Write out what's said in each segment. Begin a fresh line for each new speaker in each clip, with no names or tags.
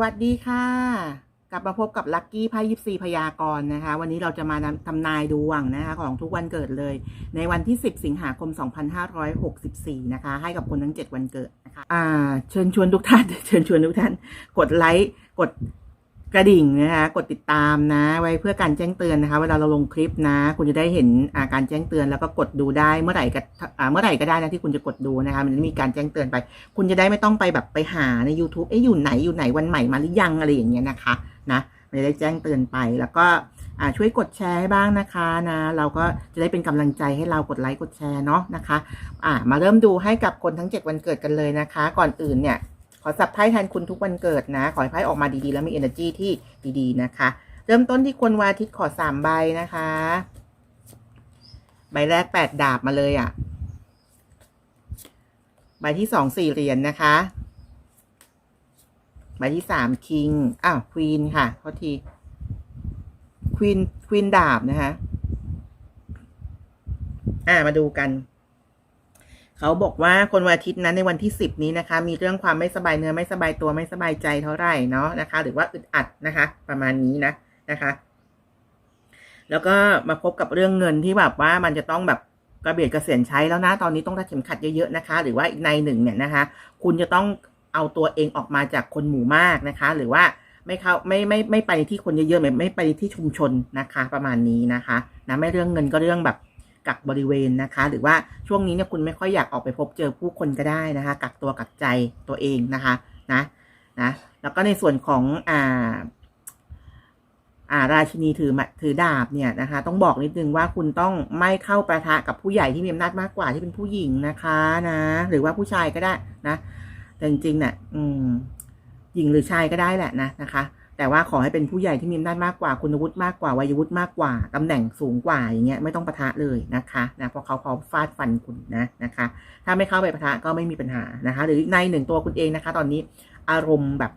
วัสดีค่ะ กลับมาพบกับลัคกี้ไพ่ยิปซีพยากรณ์นะคะ วันนี้เราจะมาทำนายดวงนะคะ ของทุกวันเกิดเลย ในวันที่ 10 สิงหาคม 2564 นะคะ ให้กับคนทั้ง 7 วันเกิดนะคะอ่าเชิญชวนทุกท่าน เชิญชวนทุกท่าน กดไลค์กด กระดิ่งนะคะกดติดตามนะ ไว้เพื่อการแจ้งเตือนนะคะ เวลาเราลงคลิปนะ คุณจะได้เห็นอาการแจ้งเตือนแล้วก็กดดูได้เมื่อไหร่ก็เมื่อไหร่ก็ได้นะที่คุณจะกดดูนะคะ มันจะมีการแจ้งเตือนไป คุณจะได้ไม่ต้องไปแบบไปหาใน YouTube เอ๊ะอยู่ไหนอยู่ไหนวันใหม่มาหรือยังอะไรอย่างเงี้ยนะคะนะมันจะได้แจ้งเตือนไปแล้วก็ช่วยกดแชร์ให้บ้างนะคะนะเราก็จะได้เป็นกำลังใจให้เรากดไลค์กดแชร์เนาะนะคะอ่ามาเริ่มดูให้กับคนทั้ง 7 วันเกิดกันเลยนะคะ ก่อนอื่นเนี่ย อสับไพ่แทนคุณทุกวันเกิดนะ ขอให้ไพ่ออกมาดีๆ แล้วมี energy ที่ดีๆนะคะ เริ่มต้นที่คนวาทิตขอสามใบนะคะ ใบแรกแปดดาบมาเลยอะ่ะ ใบที่สองสี่เหรียญนะคะ ใบที่สามคิง อ้าวควีนค่ะเขาทีควีนควีนดาบนะคะ อ่ามาดูกัน เขาบอกว่าคนวันอาทิตย์นั้นในวันที่สิบนี้นะคะ มีเรื่องความไม่สบายเนื้อไม่สบายตัวไม่สบายใจเท่าไหร่เนาะนะคะ หรือว่าอึดอัดนะคะ ประมาณนี้นะนะคะ แล้วก็มาพบกับเรื่องเงินที่แบบว่ามันจะต้องแบบกระเบียดกระเสียนใช้แล้วนะตอนนี้ต้องรัดเข็มขัดเยอะๆนะคะ หรือว่าอีกในหนึ่งเนี่ยนะคะ คุณจะต้องเอาตัวเองออกมาจากคนหมู่มากนะคะ หรือว่าไม่เข้าไม่ไม่ไม่ไปที่คนเยอะๆไม่ไม่ไปที่ชุมชนนะคะ ประมาณนี้นะคะนะไม่เรื่องเงินก็เรื่องแบบ กักบริเวณนะคะ หรือว่าช่วงนี้เนี่ยคุณไม่ค่อยอยากออกไปพบเจอผู้คนก็ได้นะคะ กักตัวกักใจตัวเองนะคะนะนะแล้วก็ในส่วนของอ่าอ่าราชินีถือมาถือดาบเนี่ยนะคะ ต้องบอกนิดนึงว่าคุณต้องไม่เข้าประทะกับผู้ใหญ่ที่มีอำนาจมากกว่าที่เป็นผู้หญิงนะคะนะ หรือว่าผู้ชายก็ได้นะแต่จริงๆเนี่ยอืมหญิงหรือชายก็ได้แหละนะนะคะ แต่ว่าขอให้เป็นผู้ใหญ่ที่มีอำนาจมากกว่าคุณวุฒิมากกว่าวัยวุฒิมากกว่าตำแหน่งสูงกว่าอย่างเงี้ยไม่ต้องปะทะเลยนะคะนะเพราะเขาพร้อมฟาดฟันคุณนะนะคะ ถ้าไม่เข้าไปปะทะก็ไม่มีปัญหานะคะ หรือในหนึ่งตัวคุณเองนะคะ ตอนนี้อารมณ์แบบ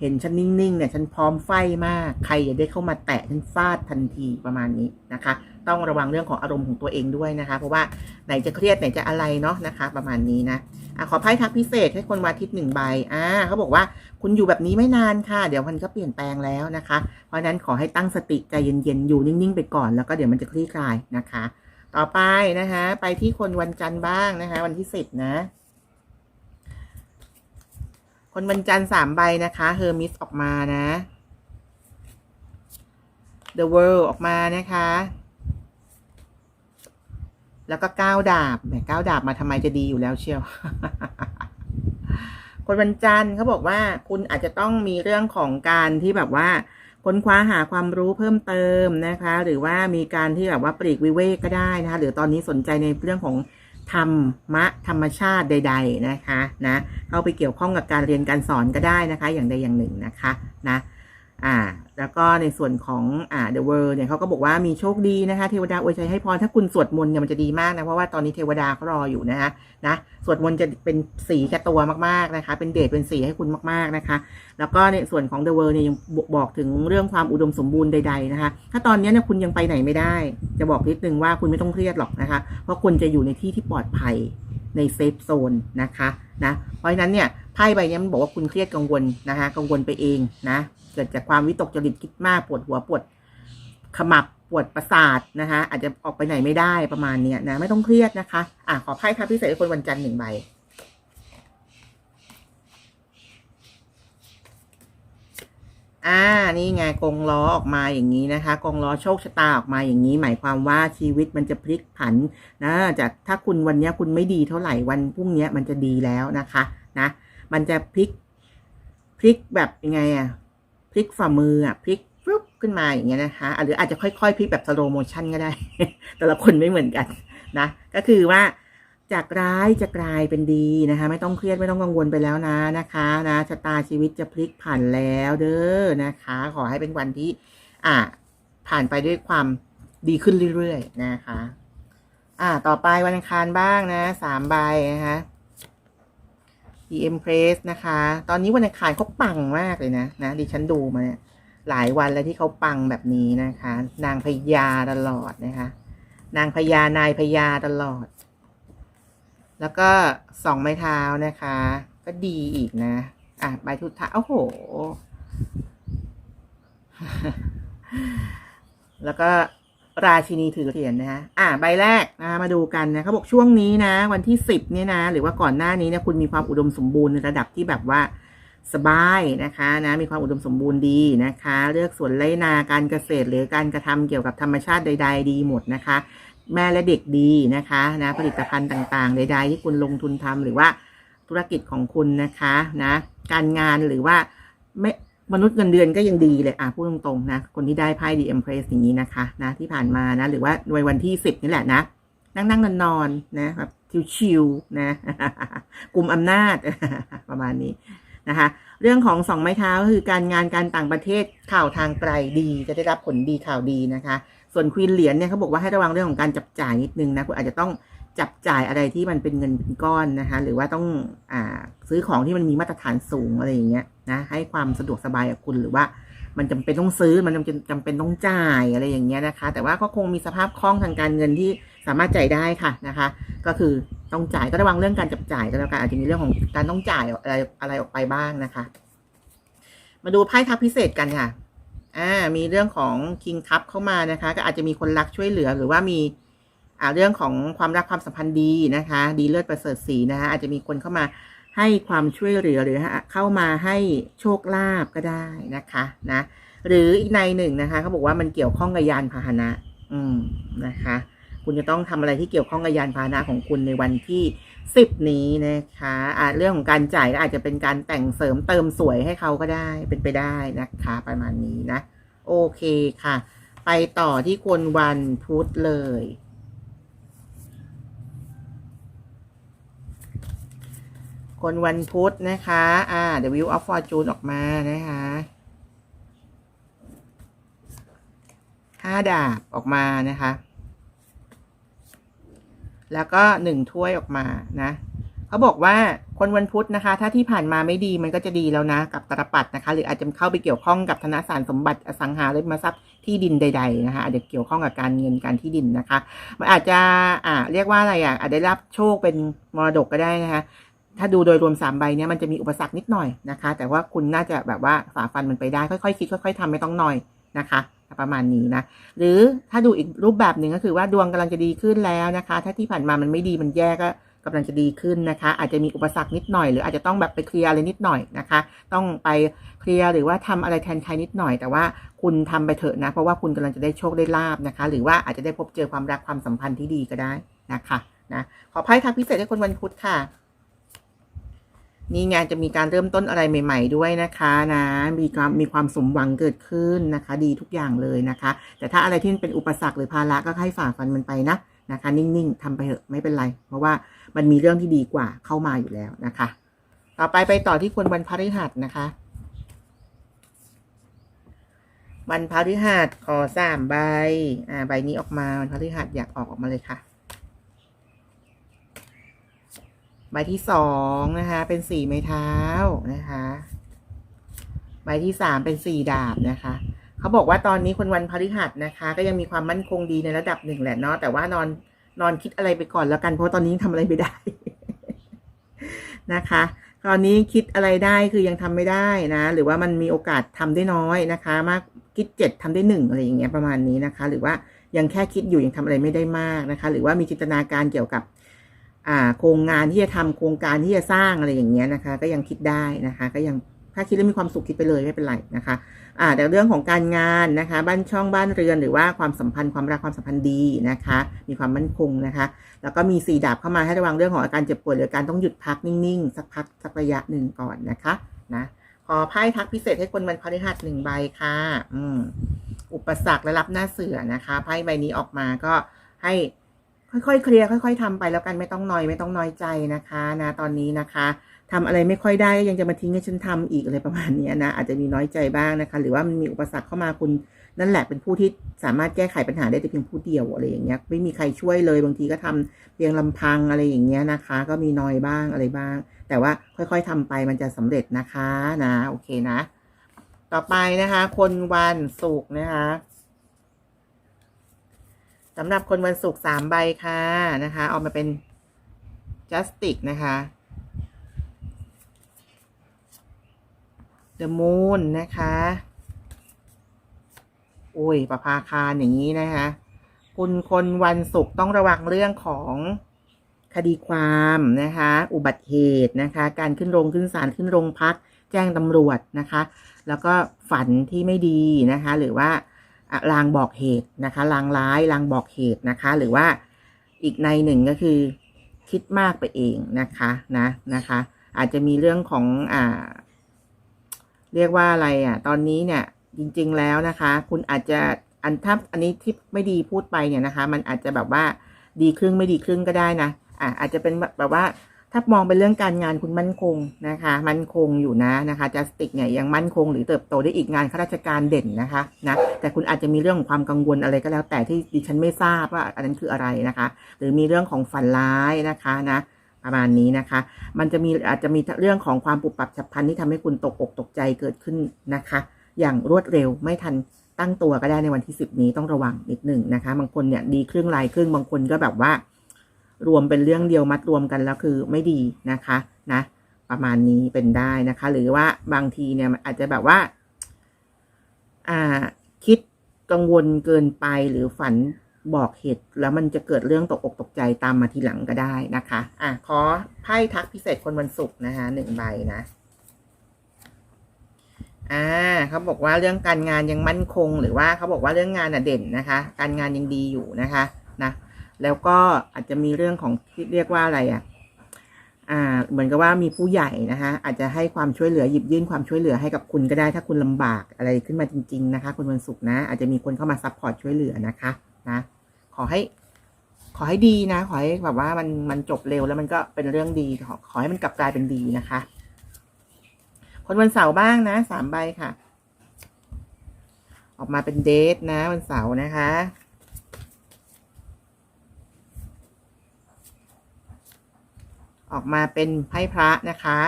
เห็นฉันนิ่งๆเนี่ยฉันพร้อมไฟมาก ใครอย่าได้เข้ามาแตะฉันฟาดทันทีประมาณนี้นะคะ ต้องระวังเรื่องของอารมณ์ของตัวเองด้วยนะคะ เพราะว่าไหนจะเครียดไหนจะอะไรเนาะนะคะ ประมาณนี้นะ อะขอไพ่ทักพิเศษให้คนวันอาทิตย์หนึ่งใบอ่าเขาบอกว่าคุณอยู่แบบนี้ไม่นานค่ะ เดี๋ยวมันก็เปลี่ยนแปลงแล้วนะคะ เพราะฉะนั้นขอให้ตั้งสติใจเย็นๆอยู่นิ่งๆไปก่อนแล้วก็เดี๋ยวมันจะคลี่คลายนะคะ ต่อไปนะคะไปที่คนวันจันทร์บ้างนะคะ วันที่สิบนะ คนวันจันทร์สามใบนะคะเฮอร์มิสออกมานะ The World ออกมานะคะ แล้วก็ก้าวดาบแหมก้าวดาบมาทำไมจะดีอยู่แล้วเชียว คนวันจันทร์เขาบอกว่า คุณอาจจะต้องมีเรื่องของการที่แบบว่าค้นคว้าหาความรู้เพิ่มเติมนะคะ หรือว่ามีการที่แบบว่าปลีกวิเวกก็ได้นะคะ หรือตอนนี้สนใจในเรื่องของธรรมะธรรมชาติใด ๆนะคะ นะเข้าไปเกี่ยวข้องกับการเรียนการสอนก็ได้นะคะ อย่างใดอย่างหนึ่งนะคะ นะ อ่า แล้วก็ในส่วนของอ่า The World เนี่ยเขาก็บอกว่ามีโชคดีนะคะ เทวดาอวยชัยให้พรถ้าคุณสวดมนต์เนี่ยมันจะดีมากนะ เพราะว่าตอนนี้เทวดาเขารออยู่นะคะนะสวดมนต์จะเป็นสีแก่ตัวมากๆนะคะ เป็นเดชเป็นสีให้คุณมากๆนะคะ แล้วก็ในส่วนของ The World เนี่ยยังบอกถึงเรื่องความอุดมสมบูรณ์ใด ๆนะคะ ถ้าตอนนี้เนี่ยคุณยังไปไหนไม่ได้ จะบอกนิดนึงว่าคุณไม่ต้องเครียดหรอกนะคะ เพราะคุณจะอยู่ในที่ที่ปลอดภัยในเซฟโซนนะคะนะเพราะฉะนั้นเนี่ยไพ่ใบนี้มันบอกว่าคุณเครียดกังวลนะคะกังวลไปเองนะ กิดจากความวิตกจริตคิดมากปวดหัวปวดขมับปวดประสาทนะคะอาจจะออกไปไหนไม่ได้ประมาณเนี้ยนะ ไม่ต้องเครียดนะคะ อะขอไพ่ครับพิเศษคนวันจันทร์หนึ่งใบอ่านี่ไงกงล้อออกมาอย่างนี้นะคะกงล้อโชคชะตาออกมาอย่างนี้ หมายความว่าชีวิตมันจะพลิกผันนะจากถ้าคุณวันนี้คุณไม่ดีเท่าไหร่วันพรุ่งนี้มันจะดีแล้วนะคะ นะ มันจะพลิกพลิกแบบยังไงอะ ลิกฝ่ามืออะพลิกฟึบขึ้นมาอย่างเงี้ยนะคะ หรืออาจจะค่อยๆพลิกแบบสโลโมชันก็ได้ แต่ละคนไม่เหมือนกันนะ ก็คือว่าจากร้ายจะกลายเป็นดีนะคะ ไม่ต้องเครียดไม่ต้องกังวลไปแล้วนะนะคะนะชะตาชีวิตจะพลิกผันแล้วเด้อนะคะ ขอให้เป็นวันที่ อ่า ผ่านไปด้วยความดีขึ้นเรื่อยๆนะคะ อ่า ต่อไปวันอังคารบ้างนะสามใบนะคะ PM Press นะคะ ตอนนี้วันอังคารเขาปังมากเลยนะนะดิฉันดูมาเนี่ยหลายวันแล้วที่เขาปังแบบนี้นะคะ นางพญาตลอดนะคะ นางพญานายพญาตลอด แล้วก็สองไม้เท้านะคะ ก็ดีอีกนะอะใบทุตทะโอ้โห แล้วก็ ราชินีถือเหรียญนะฮะอ่าใบแรกนะมาดูกันนะเขาบอกช่วงนี้นะ วันที่สิบเนี่ยนะ หรือว่าก่อนหน้านี้เนี่ยคุณมีความอุดมสมบูรณ์ในระดับที่แบบว่าสบายนะคะนะมีความอุดมสมบูรณ์ดีนะคะ เลือกสวนไรนาการเกษตรหรือการกระทำเกี่ยวกับธรรมชาติใด ๆ ดีหมดนะคะ แม่และเด็กดีนะคะนะผลิตภัณฑ์ต่างๆ ใด ๆ ที่คุณลงทุนทำหรือว่าธุรกิจของคุณนะคะนะการงานหรือว่าไม่ มนุษย์เงินเดือนก็ยังดีเลยอะพูดตรงๆนะคนที่ได้ไพ่ดีเอ็มเพรสอย่างนี้นะคะนะที่ผ่านมานะ หรือว่าในวันที่สิบนี่แหละนะ นั่งนั่งนอนนอนๆนะแบบชิวๆนะกลุ่มอำนาจประมาณนี้นะคะ เรื่องของสองไม้เท้าก็คือการงานการต่างประเทศข่าวทางไกลดีจะได้รับผลดีข่าวดีนะคะ ส่วนควีนเหรียญเนี่ยเขาบอกว่าให้ระวังเรื่องของการจับจ่ายนิดนึงนะคุณอาจจะต้อง จับจ่ายอะไรที่มันเป็นเงินเป็นก้อนนะคะ หรือว่าต้องอ่าซื้อของที่มันมีมาตรฐานสูงอะไรอย่างเงี้ยนะให้ความสะดวกสบายกับคุณหรือว่า มันจำเป็นต้องซื้อมันจำเป็นจำเป็นต้องจ่ายอะไรอย่างเงี้ยนะคะ แต่ว่าก็คงมีสภาพคล่องทางการเงินที่สามารถจ่ายได้ค่ะนะคะ ก็คือต้องจ่ายก็ระวังเรื่องการจับจ่ายก็แล้วกันอาจจะมีเรื่องของการต้องจ่ายอะไรอะไรออกไปบ้างนะคะ มาดูไพ่ทับพิเศษกันค่ะอ่ามีเรื่องของคิงคัพเข้ามานะคะ ก็อาจจะมีคนรักช่วยเหลือหรือว่ามี อ่าเรื่องของความรักความสัมพันธ์ดีนะคะ ดีเลิศประเสริฐสีนะคะอาจจะมีคนเข้ามาให้ความช่วยเหลือหรือเข้ามาให้โชคลาภก็ได้นะคะนะหรืออีกในหนึ่งนะคะเขาบอกว่ามันเกี่ยวข้องกับยานพาหนะ อืมนะคะ คุณจะต้องทำอะไรที่เกี่ยวข้องกับยานพาหนะของคุณในวันที่สิบนี้นะคะอ่าเรื่องของการจ่ายก็อาจจะเป็นการแต่งเสริมเติมสวยให้เขาก็ได้เป็นไปได้นะคะ ประมาณนี้นะ โอเคค่ะ ไปต่อที่คนวันพุธเลย คนวันพุธนะคะ อ่า The Wheel of Fortune ออกมานะคะห้าดาบออกมานะคะ แล้วก็หนึ่งถ้วยออกมานะเขาบอกว่าคนวันพุธนะคะ ถ้าที่ผ่านมาไม่ดีมันก็จะดีแล้วนะ กับตรปัดนะคะ หรืออาจจะเข้าไปเกี่ยวข้องกับธนสารสมบัติอสังหาริมทรัพย์ที่ดินใด ๆ นะคะอาจจะเกี่ยวข้องกับการเงินการที่ดินนะคะ มันอาจจะอ่าเรียกว่าอะไรอะอาจจะได้รับโชคเป็นมรดกก็ได้นะคะ ถ้าดูโดยรวมสามใบเนี้ยมันจะมีอุปสรรคนิดหน่อยนะคะ แต่ว่าคุณน่าจะแบบว่าฝ่าฟันมันไปได้ค่อยๆคิดค่อย ๆทำไม่ต้องหน่อยนะคะประมาณนี้นะหรือถ้าดูอีกรูปแบบหนึ่งก็คือว่าดวงกำลังจะดีขึ้นแล้วนะคะ ถ้าที่ผ่านมามันไม่ดีมันแย่ก็กำลังจะดีขึ้นนะคะ อาจจะมีอุปสรรคนิดหน่อยหรืออาจจะต้องแบบไปเคลียร์อะไรนิดหน่อยนะคะ ต้องไปเคลียร์หรือว่าทำอะไรแทนใครนิดหน่อย แต่ว่าคุณทำไปเถอะนะ เพราะว่าคุณกำลังจะได้โชคได้ลาบนะคะ หรือว่าอาจจะได้พบเจอความรักความสัมพันธ์ที่ดีก็ได้นะคะนะขอไพ่ทักพิเศษให้คนวันพุธค่ะ นี่งานจะมีการเริ่มต้นอะไรใหม่ ๆ ด้วยนะคะนะมีความมีความสมหวังเกิดขึ้นนะคะ ดีทุกอย่างเลยนะคะ แต่ถ้าอะไรที่เป็นอุปสรรคหรือภาระก็ให้ฝ่าฟันมันไปนะนะคะ นิ่งๆทำไปเถอะไม่เป็นไร เพราะว่ามันมีเรื่องที่ดีกว่าเข้ามาอยู่แล้วนะคะ ต่อไปไปต่อที่คนวันพฤหัสนะคะวันพฤหัสขอสามใบอ่าใบนี้ออกมาวันพฤหัสอยากออกออกมาเลยค่ะ ใบที่สองนะคะ เป็นสี่ไม้เท้านะคะ ใบที่สามเป็นสี่ดาบนะคะเขาบอกว่าตอนนี้คนวันพฤหัสนะคะ ก็ยังมีความมั่นคงดีในระดับหนึ่งแหละเนาะแต่ว่านอนนอนคิดอะไรไปก่อนแล้วกันเพราะตอนนี้ยังทำอะไรไม่ได้ นะคะ ตอนนี้คิดอะไรได้คือยังทำไม่ได้นะ หรือว่ามันมีโอกาสทำได้น้อยนะคะ มากคิดเจ็ดทำได้หนึ่งอะไรอย่างเงี้ยประมาณนี้นะคะ หรือว่ายังแค่คิดอยู่ยังทำอะไรไม่ได้มากนะคะ หรือว่ามีจินตนาการเกี่ยวกับ โครงงานที่จะทำโครงการที่จะสร้างอะไรอย่างเงี้ยนะคะ ก็ยังคิดได้นะคะ ก็ยังถ้าคิดแล้วมีความสุขคิดไปเลยไม่เป็นไรนะคะอ่าแต่เรื่องของการงานนะคะ บ้านช่องบ้านเรือนหรือว่าความสัมพันธ์ความรักความสัมพันธ์ดีนะคะ มีความมั่นคงนะคะ แล้วก็มีสี่ดาบเข้ามาให้ระวังเรื่องของอาการเจ็บป่วยหรือการต้องหยุดพักนิ่งๆ สักพักสักระยะหนึ่งก่อนนะคะนะขอไพ่ทักพิเศษให้คนวันพฤหัสหนึ่งใบค่ะ อืมอุปสรรคและรับหน้าเสือนะคะไพ่ใบนี้ออกมาก็ให้ ค่อยๆเคลียร์ค่อย ๆทำไปแล้วกันไม่ต้องนอยไม่ต้องน้อยใจนะคะนะตอนนี้นะคะทำอะไรไม่ค่อยได้ก็ยังจะมาทิ้งให้ฉันทำอีกอะไรประมาณนี้นะอาจจะมีน้อยใจบ้างนะคะ หรือว่ามันมีอุปสรรคเข้ามาคุณนั่นแหละเป็นผู้ที่สามารถแก้ไขปัญหาได้แต่เพียงผู้เดียวอะไรอย่างเงี้ยไม่มีใครช่วยเลยบางทีก็ทำเพียงลำพังอะไรอย่างเงี้ยนะคะ ก็มีน้อยบ้างอะไรบ้าง แต่ว่าค่อยๆทำไปมันจะสำเร็จนะคะนะ โอเคนะ ต่อไปนะคะ คนวันศุกร์นะคะ สำหรับคนวันศุกร์สามใบค่ะนะคะออกมาเป็น justice นะคะ The Moon นะคะโอ้ยประภาคารอย่างนี้นะคะคุณคนวันศุกร์ต้องระวังเรื่องของคดีความนะคะ อุบัติเหตุนะคะ การขึ้นโรงขึ้นศาลขึ้นโรงพัก แจ้งตำรวจนะคะ แล้วก็ฝันที่ไม่ดีนะคะ หรือว่า ลางบอกเหตุนะคะลางร้ายลางบอกเหตุนะคะ หรือว่าอีกในหนึ่งก็คือคิดมากไปเองนะคะนะนะคะ อาจจะมีเรื่องของอ่า เรียกว่าอะไรอะ ตอนนี้เนี่ย จริง ๆแล้วนะคะ คุณอาจจะอันถ้าอันนี้ที่ไม่ดีพูดไปเนี่ยนะคะ มันอาจจะแบบว่าดีครึ่งไม่ดีครึ่งก็ได้นะอะอาจจะเป็นแบบว่า ถ้ามองเป็นเรื่องการงานคุณมั่นคงนะคะ มั่นคงอยู่นะนะคะจัสติกเนี่ยยังมั่นคงหรือเติบโตได้อีกงานข้าราชการเด่นนะคะนะแต่คุณอาจจะมีเรื่องของความกังวลอะไรก็แล้ว แต่ที่ดิฉันไม่ทราบว่าอันนั้นคืออะไรนะคะ หรือมีเรื่องของฝันร้ายนะคะนะประมาณนี้นะคะ มันจะมีอาจจะมีเรื่องของความปุบปับฉับพลันที่ทำให้คุณตกอกตกใจเกิดขึ้นนะคะ อย่างรวดเร็วไม่ทันตั้งตัวก็ได้ในวันที่สิบนี้ต้องระวังนิดหนึ่งนะคะ บางคนเนี่ยดีครึ่งลายครึ่งบางคนก็แบบว่า รวมเป็นเรื่องเดียวมัดรวมกันแล้วคือไม่ดีนะคะนะประมาณนี้เป็นได้นะคะ หรือว่าบางทีเนี่ยอาจจะแบบว่า อ่า คิดกังวลเกินไปหรือฝันบอกเหตุ แล้วมันจะเกิดเรื่องตกอกตกใจตามมาทีหลังก็ได้นะคะ อะขอไพ่ทักพิเศษคนวันศุกร์นะคะหนึ่งใบนะอ่าเขาบอกว่าเรื่องการงานยังมั่นคง หรือว่าเขาบอกว่าเรื่องงานอะเด่นนะคะ การงานยังดีอยู่นะคะ นะ แล้วก็อาจจะมีเรื่องของที่เรียกว่าอะไรอะอ่า เหมือนกับว่ามีผู้ใหญ่นะคะอาจจะให้ความช่วยเหลือหยิบยื่นความช่วยเหลือให้กับคุณก็ได้ ถ้าคุณลำบากอะไรขึ้นมาจริง ๆ นะคะคุณวันศุกร์นะ อาจจะมีคนเข้ามาซัพพอร์ตช่วยเหลือนะคะนะขอให้ขอให้ดีนะ ขอให้แบบว่ามันมันจบเร็วแล้วมันก็เป็นเรื่องดี ขอขอให้มันกลับกลายเป็นดีนะคะ คนวันเสาร์บ้างนะสามใบค่ะ ออกมาเป็นเดทนะ วันเสาร์นะคะ ออกมาเป็นไพ่พระนะคะ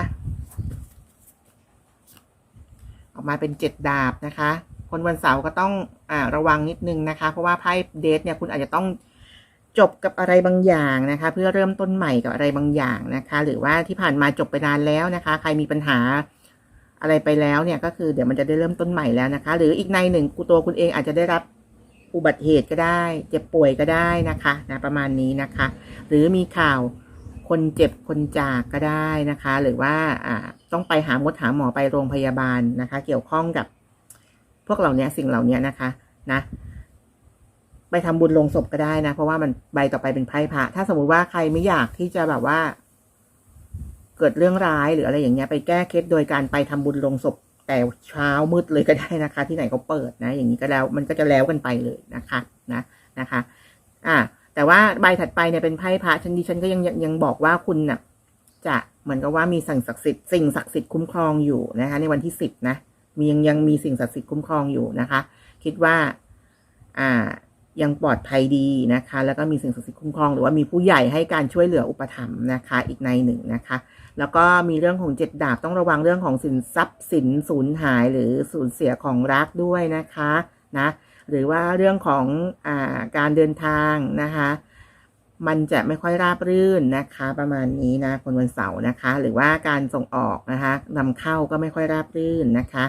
ออกมาเป็นเจ็ดดาบนะคะ คนวันเสาร์ก็ต้องอ่าระวังนิดนึงนะคะ เพราะว่าไพ่เดทเนี่ยคุณอาจจะต้องจบกับอะไรบางอย่างนะคะ เพื่อเริ่มต้นใหม่กับอะไรบางอย่างนะคะ หรือว่าที่ผ่านมาจบไปนานแล้วนะคะ ใครมีปัญหาอะไรไปแล้วเนี่ยก็คือเดี๋ยวมันจะได้เริ่มต้นใหม่แล้วนะคะ หรืออีกในหนึ่งกูตัวคุณเองอาจจะได้รับอุบัติเหตุก็ได้ เจ็บป่วยก็ได้นะคะนะประมาณนี้นะคะ หรือมีข่าว คนเจ็บคนจากก็ได้นะคะ หรือว่าต้องไปหาหมดหาหมอไปโรงพยาบาลนะคะ เกี่ยวข้องกับ พวกเหล่านี้สิ่งเหล่านี้นะคะนะไปทำบุญลงศพก็ได้นะ เพราะว่ามันใบต่อไปเป็นไพ่พระ ถ้าสมมุติว่าใครไม่อยากที่จะแบบว่า เกิดเรื่องร้ายหรืออะไรอย่างเงี้ย ไปแก้เคล็ดโดยการไปทำบุญลงศพ แต่เช้ามืดเลยก็ได้นะคะ ที่ไหนเขาเปิดนะ อย่างนี้ก็แล้ว มันก็จะแล้วกันไปเลยนะคะ นะนะคะ อ่า แต่ว่าใบถัดไปเนี่ยเป็นไพ่พระฉันดิฉันก็ยังยังยังบอกว่าคุณน่ะ จะเหมือนกับว่ามีสิ่งศักดิ์สิทธิ์สิ่งศักดิ์สิทธิ์คุ้มครองอยู่นะคะ ในวันที่สิบนะมียังยังมีสิ่งศักดิ์สิทธิ์คุ้มครองอยู่นะคะ คิดว่า อ่า ยังปลอดภัยดีนะคะ แล้วก็มีสิ่งศักดิ์สิทธิ์คุ้มครอง หรือว่ามีผู้ใหญ่ให้การช่วยเหลืออุปถัมภ์นะคะ อีกในหนึ่งนะคะ แล้วก็มีเรื่องของเจ็ดดาบต้องระวังเรื่องของสินทรัพย์สินสูญหายหรือสูญเสียของรักด้วยนะคะ นะ หรือว่าเรื่องของอาการเดินทางนะคะ มันจะไม่ค่อยราบรื่นนะคะ ประมาณนี้นะคนวันเสาร์นะคะ หรือว่าการส่งออกนะคะนำเข้าก็ไม่ค่อยราบรื่นนะคะ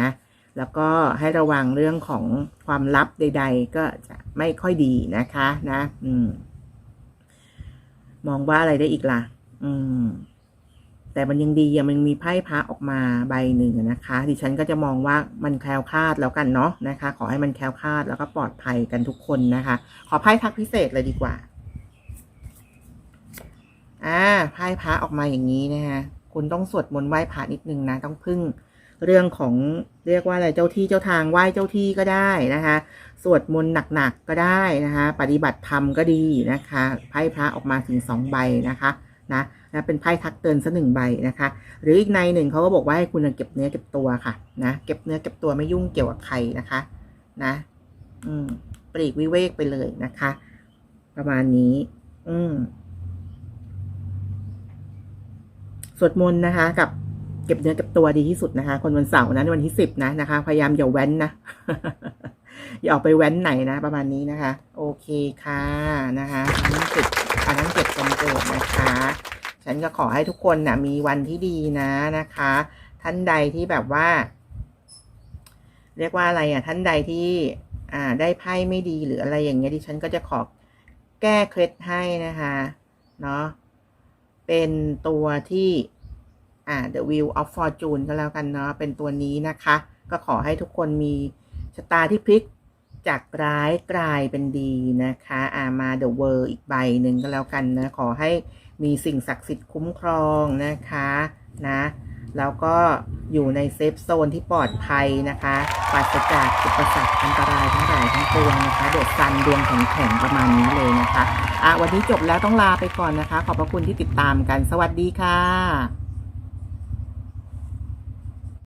นะแล้วก็ให้ระวังเรื่องของความลับใด ๆ ก็จะไม่ค่อยดีนะคะนะ อืม มองว่าอะไรได้อีกล่ะ อืม แต่มันยังดีอะมันมีไพ่พระออกมาใบหนึ่งนะคะ ดิฉันก็จะมองว่ามันแคล้วคลาดแล้วกันเนาะนะคะ ขอให้มันแคล้วคลาดแล้วก็ปลอดภัยกันทุกคนนะคะ ขอไพ่ทักพิเศษเลยดีกว่าอ่าไพ่พระออกมาอย่างนี้นะคะคุณต้องสวดมนต์ไหว้พระนิดนึงนะต้องพึ่งเรื่องของเรียกว่าอะไรเจ้าที่เจ้าทางไหว้เจ้าที่ก็ได้นะคะสวดมนต์หนักๆก็ได้นะคะ ปฏิบัติธรรมก็ดีนะคะไพ่พระออกมาถึงสองใบนะคะนะ นะเป็นไพ่ทักเตือนสักหนึ่งใบนะคะ หรืออีกในหนึ่งเขาก็บอกว่าให้คุณเก็บเนื้อเก็บตัวค่ะนะเก็บเนื้อเก็บตัวไม่ยุ่งเกี่ยวกับใครนะคะ นะ อืมปลีกวิเวกไปเลยนะคะ ประมาณนี้ อืมสวดมนต์นะคะ กับเก็บเนื้อเก็บตัวดีที่สุดนะคะ คนวันเสาร์นะวันที่สิบนะนะคะ พยายามอย่าแว้นนะอย่าออกไปแว้นไหนนะ ประมาณนี้นะคะ โอเคค่ะนะคะอันนั้นเก็บอันนั้นเก็บกำเกิดนะคะ ฉันก็ขอให้ทุกคนนะมีวันที่ดีนะนะคะ ท่านใดที่แบบว่า เรียกว่าอะไรอะ ท่านใดที่อ่าได้ไพ่ไม่ดีหรืออะไรอย่างเงี้ยดิฉันก็จะขอแก้เคล็ดให้นะคะเนาะเป็นตัวที่อ่า The Wheel of Fortune ก็แล้วกันเนาะเป็นตัวนี้นะคะ ก็ขอให้ทุกคนมีชะตาที่พลิกจากร้ายกลายเป็นดีนะคะ อ่ามา The World อีกใบหนึ่งก็แล้วกันนะ ขอให้ มีสิ่งศักดิ์สิทธิ์คุ้มครองนะคะนะแล้วก็อยู่ในเซฟโซนที่ปลอดภัยนะคะปราศจากอุปสรรคอันตรายทั้งหลายทั้งปวงนะคะเดือดซันดวงแข็งๆประมาณนี้เลยนะคะอะวันนี้จบแล้วต้องลาไปก่อนนะคะ ขอบพระคุณที่ติดตามกัน สวัสดีค่ะ